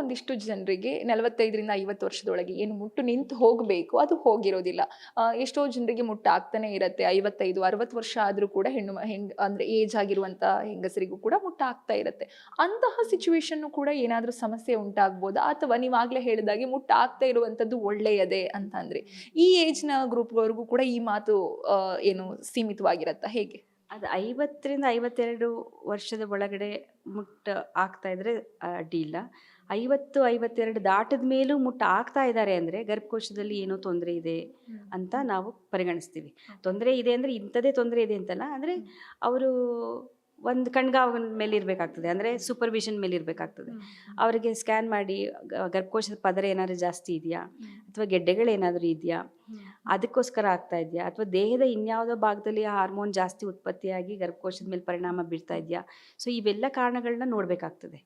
ಒಂದಿಷ್ಟು ಜನರಿಗೆ ನಲವತ್ತೈದರಿಂದ ಐವತ್ತು ವರ್ಷದೊಳಗೆ ಏನು ಮುಟ್ಟು ನಿಂತು ಹೋಗಬೇಕು, ಅದು ಹೋಗಿರೋದಿಲ್ಲ. ಎಷ್ಟೋ ಜನರಿಗೆ ಮುಟ್ಟು ಆಗ್ತಾನೆ ಇರುತ್ತೆ. ಐವತ್ತೈದು, ಅರವತ್ತು ವರ್ಷ ಆದರೂ ಕೂಡ ಹೆಣ್ಣು ಹೆಂಗ್ ಅಂದರೆ ಏಜ್ ಆಗಿರುವಂಥ ಹೆಂಗಸರಿಗೂ ಕೂಡ ಮುಟ್ಟು ಆಗ್ತಾ ಇರುತ್ತೆ. ಅಂತಹ ಸಿಚುವೇಶನ್ನು ಕೂಡ ಏನಾದರೂ ಸಮಸ್ಯೆ ಉಂಟಾಗ್ಬೋದಾ? ಅಥವಾ ನೀವಾಗಲೇ ಹೇಳಿದಾಗೆ ಮುಟ್ಟು ಆಗ್ತಾ ಇರುವಂಥದ್ದು ಒಳ್ಳೆಯದೇ ಅಂತಂದರೆ ಈ ಏಜ್ನ ಗ್ರೂಪ್ವರೆಗೂ ಕೂಡ ಈ ಮಾತು ಏನು ಸೀಮಿತವಾಗಿರತ್ತಾ? ಹೇಗೆ? ಅದು ಐವತ್ತರಿಂದ ಐವತ್ತೆರಡು ವರ್ಷದ ಒಳಗಡೆ ಮುಟ್ಟ ಆಗ್ತಾ ಇದ್ರೆ ಅಡ್ಡಿ ಇಲ್ಲ. ಐವತ್ತು ಐವತ್ತೆರಡು ದಾಟದ ಮೇಲೂ ಮುಟ್ಟ ಆಗ್ತಾ ಇದ್ದಾರೆ ಅಂದರೆ ಗರ್ಭಕೋಶದಲ್ಲಿ ಏನೋ ತೊಂದರೆ ಇದೆ ಅಂತ ನಾವು ಪರಿಗಣಿಸ್ತೀವಿ. ತೊಂದರೆ ಇದೆ ಅಂದರೆ ಇಂಥದ್ದೇ ತೊಂದರೆ ಇದೆ ಅಂತಲ್ಲ ಅಂದರೆ ಅವರು ಒಂದು ಕಣ್ಗಾವನ ಮೇಲೆ ಇರಬೇಕಾಗ್ತದೆ ಅಂದರೆ ಸೂಪರ್ವಿಷನ್ ಮೇಲೆ ಇರಬೇಕಾಗ್ತದೆ. ಅವರಿಗೆ ಸ್ಕ್ಯಾನ್ ಮಾಡಿ ಗರ್ಭಕೋಶದ ಪದರ ಏನಾದರೂ ಜಾಸ್ತಿ ಇದೆಯಾ? ಅಥವಾ ಗೆಡ್ಡೆಗಳೇನಾದರೂ ಇದೆಯಾ? ಅದಕ್ಕೋಸ್ಕರ ಆಗ್ತಾ ಇದೆಯಾ? ಅಥವಾ ದೇಹದ ಇನ್ಯಾವುದೋ ಭಾಗದಲ್ಲಿ ಹಾರ್ಮೋನ್ ಜಾಸ್ತಿ ಉತ್ಪತ್ತಿಯಾಗಿ ಗರ್ಭಕೋಶದ ಮೇಲೆ ಪರಿಣಾಮ ಬೀರ್ತಾ ಇದೆಯಾ? ಸೊ ಇವೆಲ್ಲ ಕಾರಣಗಳನ್ನ ನೋಡಬೇಕಾಗ್ತದೆ.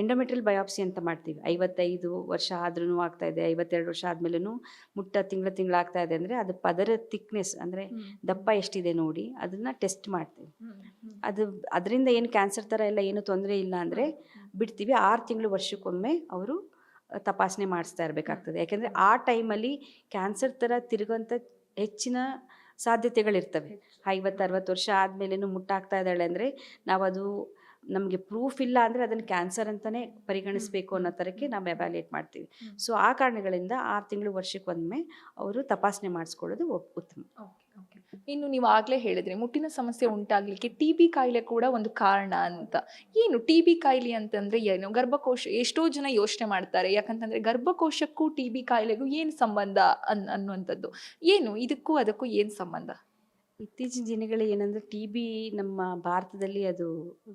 ಎಂಡೋಮೆಟ್ರಿಯಲ್ ಬಯಾಪ್ಸಿ ಅಂತ ಮಾಡ್ತೀವಿ. ಐವತ್ತೈದು ವರ್ಷ ಆದ್ರೂ ಆಗ್ತಾ ಇದೆ ಐವತ್ತೆರಡು ವರ್ಷ ಆದ್ಮೇಲೂ ಮುಟ್ಟ ತಿಂಗಳ ತಿಂಗಳು ಆಗ್ತಾ ಇದೆ ಅಂದರೆ ಅದು ಪದರ ಥಿಕ್ನೆಸ್ ಅಂದರೆ ದಪ್ಪ ಎಷ್ಟಿದೆ ನೋಡಿ ಅದನ್ನು ಟೆಸ್ಟ್ ಮಾಡ್ತೀವಿ. ಅದು ಅದರಿಂದ ಏನು ಕ್ಯಾನ್ಸರ್ ಥರ ಎಲ್ಲ ಏನು ತೊಂದರೆ ಇಲ್ಲ ಅಂದರೆ ಬಿಡ್ತೀವಿ. ಆರು ತಿಂಗಳು ವರ್ಷಕ್ಕೊಮ್ಮೆ ಅವರು ತಪಾಸಣೆ ಮಾಡಿಸ್ತಾ ಇರಬೇಕಾಗ್ತದೆ. ಯಾಕೆಂದರೆ ಆ ಟೈಮಲ್ಲಿ ಕ್ಯಾನ್ಸರ್ ಥರ ತಿರುಗುವಂಥ ಹೆಚ್ಚಿನ ಸಾಧ್ಯತೆಗಳಿರ್ತವೆ. ಐವತ್ತು ಅರವತ್ತು ವರ್ಷ ಆದಮೇಲೇನು ಮುಟ್ಟಾಗ್ತಾ ಇದ್ದಾಳೆ ಅಂದರೆ ನಾವು ಅದು ನಮಗೆ ಪ್ರೂಫ್ ಇಲ್ಲ ಅಂದರೆ ಅದನ್ನು ಕ್ಯಾನ್ಸರ್ ಅಂತಲೇ ಪರಿಗಣಿಸಬೇಕು ಅನ್ನೋ ಥರಕ್ಕೆ ನಾವು ಎವ್ಯಾಲ್ಯೂಯೇಟ್ ಮಾಡ್ತೀವಿ. ಸೊ ಆ ಕಾರಣಗಳಿಂದ ಆರು ತಿಂಗಳು ವರ್ಷಕ್ಕೊಮ್ಮೆ ಅವರು ತಪಾಸಣೆ ಮಾಡಿಸ್ಕೊಳ್ಳೋದು ಉತ್ತಮ. ಇನ್ನು ನೀವು ಆಗಲೇ ಹೇಳಿದ್ರೆ ಮುಟ್ಟಿನ ಸಮಸ್ಯೆ ಉಂಟಾಗಲಿಕ್ಕೆ ಟಿ ಬಿ ಕಾಯಿಲೆ ಕೂಡ ಒಂದು ಕಾರಣ ಅಂತ. ಏನು ಟಿ ಬಿ ಕಾಯಿಲೆ ಅಂತಂದ್ರೆ ಏನು? ಗರ್ಭಕೋಶ ಎಷ್ಟೋ ಜನ ಯೋಚನೆ ಮಾಡ್ತಾರೆ. ಯಾಕಂತಂದ್ರೆ ಗರ್ಭಕೋಶಕ್ಕೂ ಟಿ ಬಿ ಕಾಯಿಲೆಗೂ ಏನು ಸಂಬಂಧ ಅನ್ ಅನ್ನುವಂಥದ್ದು? ಏನು? ಇದಕ್ಕೂ ಅದಕ್ಕೂ ಏನು ಸಂಬಂಧ? ಇತ್ತೀಚಿನ ದಿನಗಳಲ್ಲಿ ಏನಂದರೆ ಟಿ ಬಿ ನಮ್ಮ ಭಾರತದಲ್ಲಿ ಅದು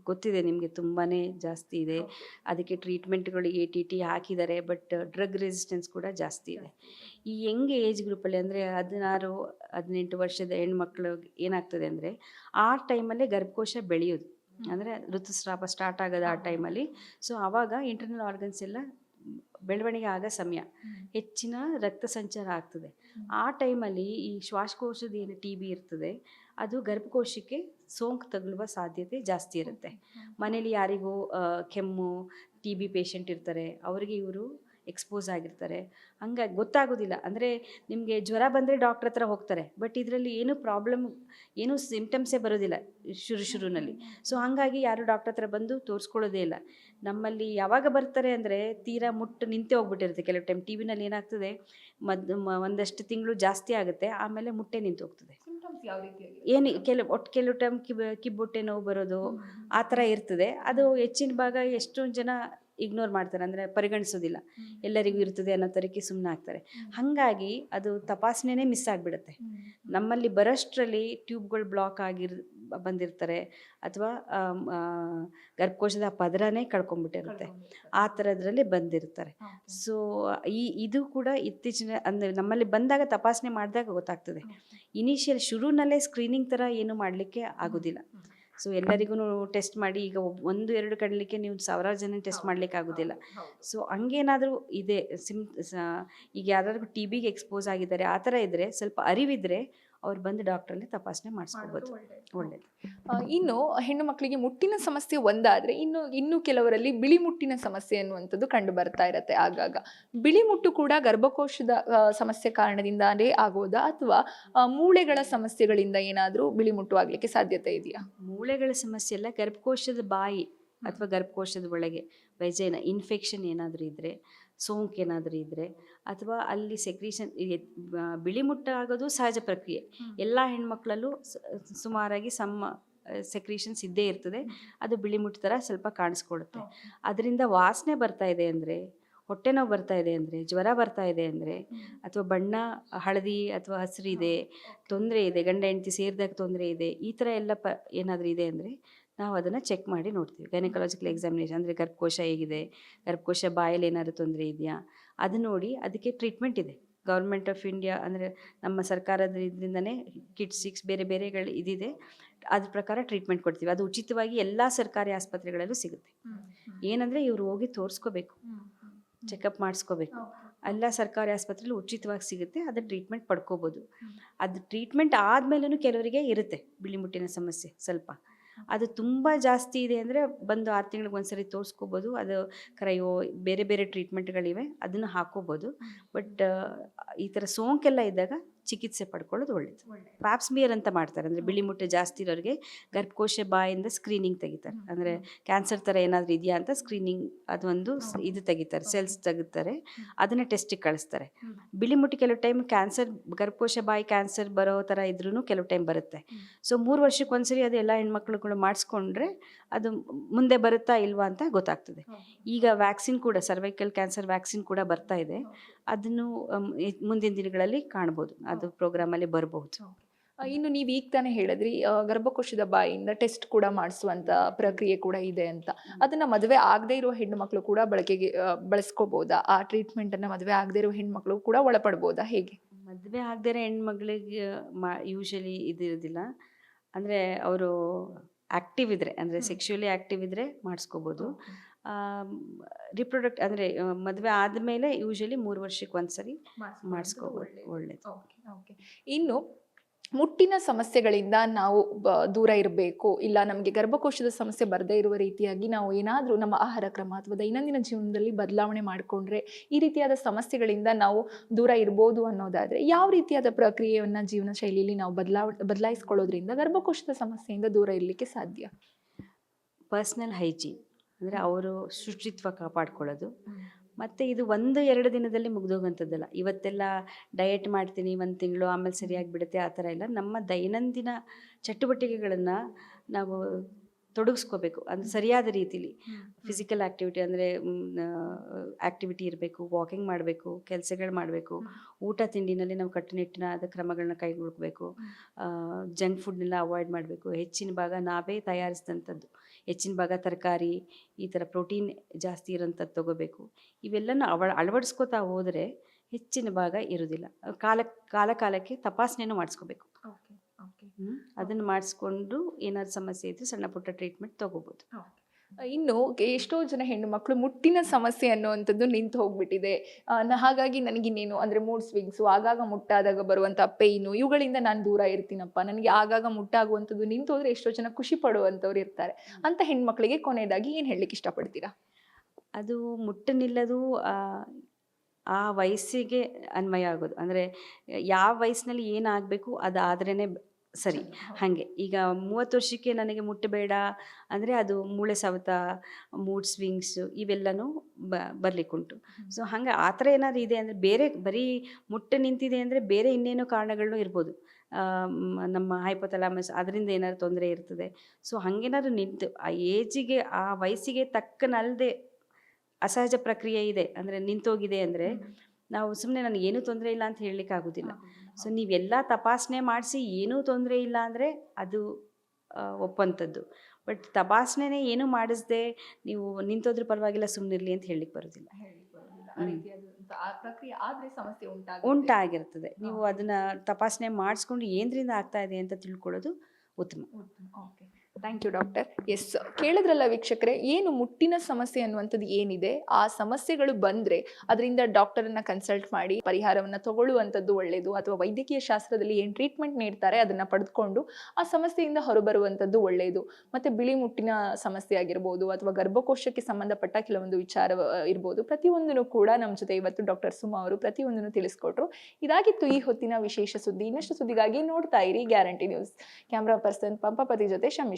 ಗೊತ್ತಿದೆ ನಿಮಗೆ ತುಂಬಾ ಜಾಸ್ತಿ ಇದೆ. ಅದಕ್ಕೆ ಟ್ರೀಟ್ಮೆಂಟ್ಗಳು ಎ ಟಿ ಟಿ ಹಾಕಿದ್ದಾರೆ ಬಟ್ ಡ್ರಗ್ ರೆಸಿಸ್ಟೆನ್ಸ್ ಕೂಡ ಜಾಸ್ತಿ ಇದೆ. ಈ ಯಂಗ್ ಏಜ್ ಗ್ರೂಪಲ್ಲಿ ಅಂದರೆ ಹದಿನಾರು, ಹದಿನೆಂಟು ವರ್ಷದ ಹೆಣ್ಮಕ್ಳು ಏನಾಗ್ತದೆ ಅಂದರೆ ಆ ಟೈಮಲ್ಲೇ ಗರ್ಭಕೋಶ ಬೆಳೆಯೋದು. ಅಂದರೆ ಋತುಸ್ರಾವ ಸ್ಟಾರ್ಟ್ ಆಗೋದು ಆ ಟೈಮಲ್ಲಿ ಸೊ ಆವಾಗ ಇಂಟರ್ನಲ್ ಆರ್ಗನ್ಸ್ ಎಲ್ಲ ಬೆಳವಣಿಗೆ ಆಗೋ ಸಮಯ. ಹೆಚ್ಚಿನ ರಕ್ತ ಸಂಚಾರ ಆಗ್ತದೆ. ಆ ಟೈಮಲ್ಲಿ ಈ ಶ್ವಾಸಕೋಶದ ಏನು ಟಿ ಬಿ ಇರ್ತದೆ ಅದು ಗರ್ಭಕೋಶಕ್ಕೆ ಸೋಂಕು ತಗುಲುವ ಸಾಧ್ಯತೆ ಜಾಸ್ತಿ ಇರುತ್ತೆ. ಮನೇಲಿ ಯಾರಿಗೂ ಕೆಮ್ಮು ಟಿ ಬಿ ಪೇಷಂಟ್ ಇರ್ತಾರೆ. ಅವರಿಗೆ ಇವರು ಎಕ್ಸ್ಪೋಸ್ ಆಗಿರ್ತಾರೆ. ಹಂಗಾಗಿ ಗೊತ್ತಾಗೋದಿಲ್ಲ. ಅಂದರೆ ನಿಮಗೆ ಜ್ವರ ಬಂದರೆ ಡಾಕ್ಟ್ರ್ ಹತ್ರ ಹೋಗ್ತಾರೆ. ಬಟ್ ಇದರಲ್ಲಿ ಏನು ಪ್ರಾಬ್ಲಮ್ ಏನು ಸಿಂಪ್ಟಮ್ಸೇ ಬರೋದಿಲ್ಲ ಶುರು ಶುರುನಲ್ಲಿ. ಸೊ ಹಾಗಾಗಿ ಯಾರು ಡಾಕ್ಟ್ರ್ ಹತ್ರ ಬಂದು ತೋರಿಸ್ಕೊಳ್ಳೋದೇ ಇಲ್ಲ. ನಮ್ಮಲ್ಲಿ ಯಾವಾಗ ಬರ್ತಾರೆ ಅಂದರೆ ತೀರಾ ಮುಟ್ಟು ನಿಂತೆ ಹೋಗ್ಬಿಟ್ಟಿರುತ್ತೆ. ಕೆಲವು ಟೈಮ್ ಟಿ ವಿನಲ್ಲಿ ಏನಾಗ್ತದೆ ಮದ್ ಒಂದಷ್ಟು ತಿಂಗಳು ಜಾಸ್ತಿ ಆಗುತ್ತೆ ಆಮೇಲೆ ಮುಟ್ಟೆ ನಿಂತು ಹೋಗ್ತದೆ. ಏನು ಕೆಲವು ಒಟ್ಟು ಕೆಲವು ಟೈಮ್ ಕಿಬ್ ಕಿಬ್ಬೊಟ್ಟೆ ನೋವು ಬರೋದು ಆ ಥರ ಇರ್ತದೆ. ಅದು ಹೆಚ್ಚಿನ ಭಾಗ ಎಷ್ಟೊಂದು ಜನ ಇಗ್ನೋರ್ ಮಾಡ್ತಾರೆ ಅಂದರೆ ಪರಿಗಣಿಸೋದಿಲ್ಲ. ಎಲ್ಲರಿಗೂ ಇರ್ತದೆ ಅನ್ನೋ ತರಕ್ಕೆ ಸುಮ್ಮನೆ ಆಗ್ತಾರೆ. ಹಾಗಾಗಿ ಅದು ತಪಾಸಣೆನೇ ಮಿಸ್ ಆಗಿಬಿಡುತ್ತೆ. ನಮ್ಮಲ್ಲಿ ಬರೋಷ್ಟರಲ್ಲಿ ಟ್ಯೂಬ್ಗಳು ಬ್ಲಾಕ್ ಆಗಿರ್ ಬಂದಿರ್ತಾರೆ ಅಥವಾ ಗರ್ಭಕೋಶದ ಪದರನೇ ಕಳ್ಕೊಂಡ್ಬಿಟ್ಟಿರುತ್ತೆ ಆ ಥರದ್ರಲ್ಲಿ ಬಂದಿರ್ತಾರೆ. ಸೊ ಈ ಇದು ಕೂಡ ಇತ್ತೀಚಿನ ಅಂದರೆ ನಮ್ಮಲ್ಲಿ ಬಂದಾಗ ತಪಾಸಣೆ ಮಾಡಿದಾಗ ಗೊತ್ತಾಗ್ತದೆ. ಇನಿಷಿಯಲ್ ಶುರುನಲ್ಲೇ ಸ್ಕ್ರೀನಿಂಗ್ ಥರ ಏನು ಮಾಡಲಿಕ್ಕೆ ಆಗೋದಿಲ್ಲ. ಸೊ ಎಲ್ಲರಿಗೂ ಟೆಸ್ಟ್ ಮಾಡಿ ಈಗ ಒಂದು ಎರಡು ಕಡಲಿಕ್ಕೆ ನೀವು ಸಾವಿರಾರು ಜನ ಟೆಸ್ಟ್ ಮಾಡ್ಲಿಕ್ಕೆ ಆಗೋದಿಲ್ಲ ಸೊ ಹಂಗೇನಾದರೂ ಇದೆ ಸಿಮ್ ಈಗ ಯಾರಾದ್ರೂ ಟಿ ಬಿಗೆ ಎಕ್ಸ್ಪೋಸ್ ಆಗಿದ್ದಾರೆ ಆ ಥರ ಇದ್ದರೆ ಸ್ವಲ್ಪ ಅರಿವಿದ್ರೆ ಅವ್ರು ಬಂದು ಡಾಕ್ಟ್ರಲ್ಲಿ ತಪಾಸಣೆ ಮಾಡಿಸ್ಕೋಬಹುದು ಒಳ್ಳೇದು. ಇನ್ನು ಹೆಣ್ಣು ಮಕ್ಕಳಿಗೆ ಮುಟ್ಟಿನ ಸಮಸ್ಯೆ ಒಂದಾದ್ರೆ ಇನ್ನು ಇನ್ನು ಕೆಲವರಲ್ಲಿ ಬಿಳಿ ಮುಟ್ಟಿನ ಸಮಸ್ಯೆ ಅನ್ನುವಂಥದ್ದು ಕಂಡು ಬರ್ತಾ ಇರತ್ತೆ ಆಗಾಗ. ಬಿಳಿ ಮುಟ್ಟು ಕೂಡ ಗರ್ಭಕೋಶದ ಸಮಸ್ಯೆ ಕಾರಣದಿಂದಾನೇ ಆಗೋದಾ ಅಥವಾ ಮೂಳೆಗಳ ಸಮಸ್ಯೆಗಳಿಂದ ಏನಾದರೂ ಬಿಳಿ ಮುಟ್ಟು ಆಗ್ಲಿಕ್ಕೆ ಸಾಧ್ಯತೆ ಇದೆಯಾ? ಮೂಳೆಗಳ ಸಮಸ್ಯೆ ಅಲ್ಲ ಗರ್ಭಕೋಶದ ಬಾಯಿ ಅಥವಾ ಗರ್ಭಕೋಶದ ಒಳಗೆ ವೈಜೈನ ಇನ್ಫೆಕ್ಷನ್ ಏನಾದರೂ ಇದ್ದರೆ ಸೋಂಕು ಏನಾದರೂ ಇದ್ದರೆ ಅಥವಾ ಅಲ್ಲಿ ಸೆಕ್ರೀಷನ್ ಬಿಳಿ ಮುಟ್ಟ ಆಗೋದು ಸಹಜ ಪ್ರಕ್ರಿಯೆ. ಎಲ್ಲ ಹೆಣ್ಮಕ್ಳಲ್ಲೂ ಸುಮಾರಾಗಿ ಸಮ್ಮ ಸೆಕ್ರೀಷನ್ಸ್ ಇದ್ದೇ ಇರ್ತದೆ. ಅದು ಬಿಳಿ ಮುಟ್ಟ ಥರ ಸ್ವಲ್ಪ ಕಾಣಿಸ್ಕೊಡುತ್ತೆ ಅದರಿಂದ ವಾಸನೆ ಬರ್ತಾ ಇದೆ ಅಂದರೆ ಹೊಟ್ಟೆ ನೋವು ಬರ್ತಾ ಇದೆ ಅಂದರೆ ಜ್ವರ ಬರ್ತಾ ಇದೆ ಅಂದರೆ ಅಥವಾ ಬಣ್ಣ ಹಳದಿ ಅಥವಾ ಹಸಿರಿದೆ ತೊಂದರೆ ಇದೆ ಗಂಡ ಹೆಂಡತಿ ಸೇರಿದಾಗ ತೊಂದರೆ ಇದೆ ಈ ಥರ ಎಲ್ಲ ಪ ಏನಾದರೂ ಇದೆ ಅಂದರೆ ನಾವು ಅದನ್ನು ಚೆಕ್ ಮಾಡಿ ನೋಡ್ತೀವಿ. ಗೈನಕಾಲಜಿಕಲ್ ಎಕ್ಸಾಮಿನೇಷನ್ ಅಂದರೆ ಗರ್ಭಕೋಶ ಹೇಗಿದೆ ಗರ್ಭಕೋಶ ಬಾಯಲ್ಲಿ ಏನಾದರೂ ತೊಂದರೆ ಇದೆಯಾ? ಅದು ನೋಡಿ ಅದಕ್ಕೆ ಟ್ರೀಟ್ಮೆಂಟ್ ಇದೆ. ಗೌರ್ಮೆಂಟ್ ಆಫ್ ಇಂಡಿಯಾ ಅಂದರೆ ನಮ್ಮ ಸರ್ಕಾರದ ಇದರಿಂದನೇ ಕಿಟ್ ಸಿಕ್ಸ್ ಬೇರೆ ಬೇರೆಗಳು ಇದಿದೆ. ಅದ್ರ ಪ್ರಕಾರ ಟ್ರೀಟ್ಮೆಂಟ್ ಕೊಡ್ತೀವಿ. ಅದು ಉಚಿತವಾಗಿ ಎಲ್ಲ ಸರ್ಕಾರಿ ಆಸ್ಪತ್ರೆಗಳಲ್ಲೂ ಸಿಗುತ್ತೆ. ಏನಂದರೆ ಇವರು ಹೋಗಿ ತೋರಿಸ್ಕೋಬೇಕು. ಚೆಕಪ್ ಮಾಡಿಸ್ಕೋಬೇಕು. ಎಲ್ಲ ಸರ್ಕಾರಿ ಆಸ್ಪತ್ರೆಯಲ್ಲಿ ಉಚಿತವಾಗಿ ಸಿಗುತ್ತೆ. ಅದು ಟ್ರೀಟ್ಮೆಂಟ್ ಪಡ್ಕೋಬೋದು. ಅದು ಟ್ರೀಟ್ಮೆಂಟ್ ಆದಮೇಲೂ ಕೆಲವರಿಗೆ ಇರುತ್ತೆ. ಬಿಳಿ ಮುಟ್ಟಿನ ಸಮಸ್ಯೆ ಸ್ವಲ್ಪ. ಅದು ತುಂಬ ಜಾಸ್ತಿ ಇದೆ ಅಂದರೆ ಬಂದು ಆರು ತಿಂಗಳಿಗೆ ಒಂದ್ಸರಿ ತೋರಿಸ್ಕೋಬೋದು. ಅದು ಕ್ರಯೋ ಬೇರೆ ಬೇರೆ ಟ್ರೀಟ್ಮೆಂಟ್ಗಳಿವೆ ಅದನ್ನು ಹಾಕೋಬೋದು. ಬಟ್ ಈ ಥರ ಸೋಂಕೆಲ್ಲ ಇದ್ದಾಗ ಚಿಕಿತ್ಸೆ ಪಡ್ಕೊಳ್ಳೋದು ಒಳ್ಳೇದು. ಪ್ಯಾಪ್ಸ್ಮಿಯರ್ ಅಂತ ಮಾಡ್ತಾರೆ. ಅಂದರೆ ಬಿಳಿ ಮುಟ್ಟೆ ಜಾಸ್ತಿ ಇರೋರಿಗೆ ಗರ್ಭಕೋಶ ಬಾಯಿಂದ ಸ್ಕ್ರೀನಿಂಗ್ ತೆಗಿತಾರೆ. ಅಂದರೆ ಕ್ಯಾನ್ಸರ್ ಥರ ಏನಾದರೂ ಇದೆಯಾ ಅಂತ ಸ್ಕ್ರೀನಿಂಗ್ ಅದೊಂದು ಇದು ತೆಗಿತಾರೆ. ಸೆಲ್ಸ್ ತೆಗಿತಾರೆ. ಅದನ್ನು ಟೆಸ್ಟಿಗೆ ಕಳಿಸ್ತಾರೆ. ಬಿಳಿ ಮುಟ್ಟಿ ಕೆಲವು ಟೈಮ್ ಕ್ಯಾನ್ಸರ್ ಗರ್ಭಕೋಶ ಬಾಯಿ ಕ್ಯಾನ್ಸರ್ ಬರೋ ಥರ ಇದ್ರೂ ಕೆಲವು ಟೈಮ್ ಬರುತ್ತೆ. ಸೊ ಮೂರು ವರ್ಷಕ್ಕೆ ಒಂದ್ಸರಿ ಅದು ಎಲ್ಲ ಹೆಣ್ಮಕ್ಳುಗಳು ಮಾಡಿಸ್ಕೊಂಡ್ರೆ ಅದು ಮುಂದೆ ಬರುತ್ತಾ ಇಲ್ವಾ ಅಂತ ಗೊತ್ತಾಗ್ತದೆ. ಈಗ ವ್ಯಾಕ್ಸಿನ್ ಕೂಡ ಸರ್ವೈಕಲ್ ಕ್ಯಾನ್ಸರ್ ವ್ಯಾಕ್ಸಿನ್ ಕೂಡ ಬರ್ತಾ ಇದೆ. ಅದನ್ನು ಮುಂದಿನ ದಿನಗಳಲ್ಲಿ ಕಾಣ್ಬೋದು. ಅದು ಪ್ರೋಗ್ರಾಮಲ್ಲಿ ಬರಬಹುದು. ಇನ್ನು ನೀವು ಈಗ ತಾನೇ ಹೇಳಿದ್ರಿ ಗರ್ಭಕೋಶದ ಬಾಯಿಯಿಂದ ಟೆಸ್ಟ್ ಕೂಡ ಮಾಡಿಸುವಂತ ಪ್ರಕ್ರಿಯೆ ಕೂಡ ಇದೆ ಅಂತ. ಅದನ್ನ ಮದುವೆ ಆಗದೆ ಇರೋ ಹೆಣ್ಣು ಮಕ್ಕಳು ಕೂಡ ಬಳಕೆಗೆ ಬಳಸ್ಕೋಬಹುದಾ ಆ ಟ್ರೀಟ್ಮೆಂಟ್ ಅನ್ನ ಮದುವೆ ಆಗದೆ ಇರೋ ಮಕ್ಕಳು ಕೂಡ ಒಳಪಡ್ಬೋದಾ? ಹೇಗೆ? ಮದುವೆ ಆಗದೇ ಹೆಣ್ಮಗಳಿಗೆ ಮಾ ಯೂಶಲಿ ಇದಿರೋದಿಲ್ಲ ಅಂದರೆ ಅವರು ಆ್ಯಕ್ಟಿವ್ ಇದ್ದರೆ ಅಂದರೆ ಸೆಕ್ಷುಯಲಿ ಆ್ಯಕ್ಟಿವ್ ಇದ್ದರೆ ಮಾಡಿಸ್ಕೋಬೋದು. ರಿಪ್ರೊಡಕ್ಟ್ ಅಂದರೆ ಮದುವೆ ಆದಮೇಲೆ ಯೂಶಲಿ ಮೂರು ವರ್ಷಕ್ಕೆ ಒಂದ್ಸರಿ ಮಾಡಿಸ್ಕೋಬೋದು. ಒಳ್ಳೇದು. ಇನ್ನು ಮುಟ್ಟಿನ ಸಮಸ್ಯೆಗಳಿಂದ ನಾವು ಬ- ದೂರ ಇರಬೇಕು. ಇಲ್ಲ ನಮಗೆ ಗರ್ಭಕೋಶದ ಸಮಸ್ಯೆ ಬರದೇ ಇರುವ ರೀತಿಯಾಗಿ ನಾವು ಏನಾದರೂ ನಮ್ಮ ಆಹಾರ ಕ್ರಮ ಅಥವಾ ದೈನಂದಿನ ಜೀವನದಲ್ಲಿ ಬದಲಾವಣೆ ಮಾಡಿಕೊಂಡ್ರೆ ಈ ರೀತಿಯಾದ ಸಮಸ್ಯೆಗಳಿಂದ ನಾವು ದೂರ ಇರ್ಬೋದು ಅನ್ನೋದಾದರೆ ಯಾವ ರೀತಿಯಾದ ಪ್ರಕ್ರಿಯೆಯನ್ನು ಜೀವನ ಶೈಲಿಯಲ್ಲಿ ನಾವು ಬದಲಾವ ಬದಲಾಯಿಸ್ಕೊಳ್ಳೋದ್ರಿಂದ ಗರ್ಭಕೋಶದ ಸಮಸ್ಯೆಯಿಂದ ದೂರ ಇರಲಿಕ್ಕೆ ಸಾಧ್ಯ? ಪರ್ಸ್ನಲ್ ಹೈಜೀನ್ ಅಂದರೆ ಅವರು ಶುಚಿತ್ವ ಕಾಪಾಡ್ಕೊಳ್ಳೋದು. ಮತ್ತು ಇದು ಒಂದು ಎರಡು ದಿನದಲ್ಲಿ ಮುಗ್ದೋಗಂಥದ್ದಲ್ಲ. ಇವತ್ತೆಲ್ಲ ಡಯಟ್ ಮಾಡ್ತೀನಿ ಒಂದು ತಿಂಗಳು ಆಮೇಲೆ ಸರಿಯಾಗಿ ಬಿಡುತ್ತೆ ಆ ಥರ ಎಲ್ಲ ನಮ್ಮ ದೈನಂದಿನ ಚಟುವಟಿಕೆಗಳನ್ನು ನಾವು ತೊಡಗಿಸ್ಕೋಬೇಕು. ಅಂದರೆ ಸರಿಯಾದ ರೀತಿಲಿ. ಫಿಸಿಕಲ್ ಆ್ಯಕ್ಟಿವಿಟಿ ಅಂದರೆ ಆ್ಯಕ್ಟಿವಿಟಿ ಇರಬೇಕು ವಾಕಿಂಗ್ ಮಾಡಬೇಕು ಕೆಲಸಗಳು ಮಾಡಬೇಕು. ಊಟ ತಿಂಡಿನಲ್ಲಿ ನಾವು ಕಟ್ಟುನಿಟ್ಟಿನಾದ ಕ್ರಮಗಳನ್ನ ಕೈಗೊಳ್ಬೇಕು ಜಂಕ್ ಫುಡ್ನೆಲ್ಲ ಅವಾಯ್ಡ್ ಮಾಡಬೇಕು. ಹೆಚ್ಚಿನ ಭಾಗ ನಾವೇ ತಯಾರಿಸಿದಂಥದ್ದು. ಹೆಚ್ಚಿನ ಭಾಗ ತರಕಾರಿ ಈ ಥರ ಪ್ರೋಟೀನ್ ಜಾಸ್ತಿ ಇರೋಂಥದ್ದು ತೊಗೋಬೇಕು. ಇವೆಲ್ಲನ ಅವ ಅಳವಡಿಸ್ಕೋತಾ ಹೋದರೆ ಹೆಚ್ಚಿನ ಭಾಗ ಇರೋದಿಲ್ಲ. ಕಾಲ ಕಾಲ ಕಾಲಕ್ಕೆ ತಪಾಸಣೆನೂ ಮಾಡಿಸ್ಕೋಬೇಕು. ಅದನ್ನು ಮಾಡಿಸ್ಕೊಂಡು ಏನಾದ್ರು ಸಮಸ್ಯೆ ಇದ್ದರೆ ಸಣ್ಣ ಪುಟ್ಟ ಟ್ರೀಟ್ಮೆಂಟ್ ತೊಗೋಬೋದು. ಇನ್ನು ಎಷ್ಟೋ ಜನ ಹೆಣ್ಣು ಮಕ್ಕಳು ಮುಟ್ಟಿನ ಸಮಸ್ಯೆ ಅನ್ನುವಂಥದ್ದು ನಿಂತು ಹೋಗ್ಬಿಟ್ಟಿದೆ. ಹಾಗಾಗಿ ನನಗಿನ್ನೇನು ಅಂದರೆ ಮೂಡ್ ಸ್ವಿಂಗ್ಸು ಆಗಾಗ ಮುಟ್ಟಾದಾಗ ಬರುವಂಥ ಪೇಯ್ನು ಇವುಗಳಿಂದ ನಾನು ದೂರ ಇರ್ತೀನಪ್ಪ. ನನಗೆ ಆಗಾಗ ಮುಟ್ಟಾಗುವಂಥದ್ದು ನಿಂತು ಹೋದರೆ ಎಷ್ಟೋ ಜನ ಖುಷಿ ಪಡುವಂಥವ್ರು ಇರ್ತಾರೆ. ಅಂತ ಹೆಣ್ಮಕ್ಳಿಗೆ ಕೊನೆಯದಾಗಿ ಏನು ಹೇಳಲಿಕ್ಕೆ ಇಷ್ಟಪಡ್ತೀರಾ? ಅದು ಮುಟ್ಟನಿಲ್ಲದು ಆ ವಯಸ್ಸಿಗೆ ಅನ್ವಯ ಆಗೋದು. ಅಂದರೆ ಯಾವ ವಯಸ್ಸಿನಲ್ಲಿ ಏನಾಗಬೇಕು ಅದಾದ್ರೇ ಸರಿ ಹಾಗೆ. ಈಗ ಮೂವತ್ತು ವರ್ಷಕ್ಕೆ ನನಗೆ ಮುಟ್ಟಬೇಡ ಅಂದರೆ ಅದು ಮೂಳೆ ಸವತ ಮೂಡ್ ಸ್ವಿಂಗ್ಸ್ ಇವೆಲ್ಲನೂ ಬ ಬರಲಿಕ್ಕುಂಟು. ಸೊ ಹಾಗೆ ಆ ಥರ ಏನಾದ್ರು ಇದೆ ಅಂದರೆ ಬೇರೆ ಬರೀ ಮುಟ್ಟೆ ನಿಂತಿದೆ ಅಂದರೆ ಬೇರೆ ಇನ್ನೇನೋ ಕಾರಣಗಳನ್ನೂ ಇರ್ಬೋದು. ನಮ್ಮ ಹೈಪೊಥಲಾಮಸ್ ಅದರಿಂದ ಏನಾದ್ರು ತೊಂದರೆ ಇರ್ತದೆ. ಸೊ ಹಾಗೇನಾದ್ರು ನಿಂತು ಆ ಏಜಿಗೆ ಆ ವಯಸ್ಸಿಗೆ ತಕ್ಕನಲ್ಲದೆ ಅಸಹಜ ಪ್ರಕ್ರಿಯೆ ಇದೆ ಅಂದರೆ ನಿಂತೋಗಿದೆ ಅಂದರೆ ನಾವು ಸುಮ್ಮನೆ ನನಗೆ ಏನೂ ತೊಂದರೆ ಇಲ್ಲ ಅಂತ ಹೇಳಲಿಕ್ಕೆ ಆಗೋದಿಲ್ಲ. ಸೊ ನೀವೆಲ್ಲ ತಪಾಸಣೆ ಮಾಡಿಸಿ ಏನೂ ತೊಂದರೆ ಇಲ್ಲ ಅಂದರೆ ಅದು ಒಪ್ಪಂಥದ್ದು ಬಟ್ ತಪಾಸಣೆನೇ ಏನೂ ಮಾಡಿಸದೆ ನೀವು ನಿಂತೋದ್ರ ಪರವಾಗಿಲ್ಲ ಸುಮ್ಮನಿರಲಿ ಅಂತ ಹೇಳಲಿಕ್ಕೆ ಬರೋದಿಲ್ಲ. ಉಂಟಾಗಿರ್ತದೆ. ನೀವು ಅದನ್ನು ತಪಾಸಣೆ ಮಾಡಿಸ್ಕೊಂಡು ಏನರಿಂದ ಆಗ್ತಾ ಇದೆ ಅಂತ ತಿಳ್ಕೊಳ್ಳೋದು ಉತ್ತಮ. ಥ್ಯಾಂಕ್ ಯು ಡಾಕ್ಟರ್ ಎಸ್ ಕೇಳಿದ್ರಲ್ಲ ವೀಕ್ಷಕರೇ, ಏನು ಮುಟ್ಟಿನ ಸಮಸ್ಯೆ ಅನ್ನುವಂಥದ್ದು ಏನಿದೆ? ಆ ಸಮಸ್ಯೆಗಳು ಬಂದ್ರೆ ಅದರಿಂದ ಡಾಕ್ಟರನ್ನ ಕನ್ಸಲ್ಟ್ ಮಾಡಿ, ಪರಿಹಾರವನ್ನ ತಗೊಳ್ಳುವಂಥದ್ದು ಒಳ್ಳೆಯದು ಅಥವಾ ವೈದ್ಯಕೀಯ ಶಾಸ್ತ್ರದಲ್ಲಿ ಏನು ಟ್ರೀಟ್ಮೆಂಟ್ ನೀಡ್ತಾರೆ ಅದನ್ನ ಪಡೆದುಕೊಂಡು ಆ ಸಮಸ್ಯೆಯಿಂದ ಹೊರಬರುವಂಥದ್ದು ಒಳ್ಳೆಯದು ಮತ್ತೆ ಬಿಳಿ ಮುಟ್ಟಿನ ಸಮಸ್ಯೆ ಆಗಿರ್ಬೋದು ಅಥವಾ ಗರ್ಭಕೋಶಕ್ಕೆ ಸಂಬಂಧಪಟ್ಟ ಕೆಲವೊಂದು ವಿಚಾರ ಇರ್ಬೋದು. ಪ್ರತಿಯೊಂದನ್ನು ಕೂಡ ನಮ್ಮ ಜೊತೆ ಇವತ್ತು ಡಾಕ್ಟರ್ ಸುಮಾ ಅವರು ಪ್ರತಿಯೊಂದನ್ನು ತಿಳಿಸ್ಕೊಟ್ರು. ಇದಾಗಿತ್ತು ಈ ಹೊತ್ತಿನ ವಿಶೇಷ ಸುದ್ದಿ. ಇನ್ನಷ್ಟು ಸುದ್ದಿಗಾಗಿ ನೋಡ್ತಾ ಇರಿ guarantee news camera person Pampapati ಜೊತೆ ಶಮ್ಮಿ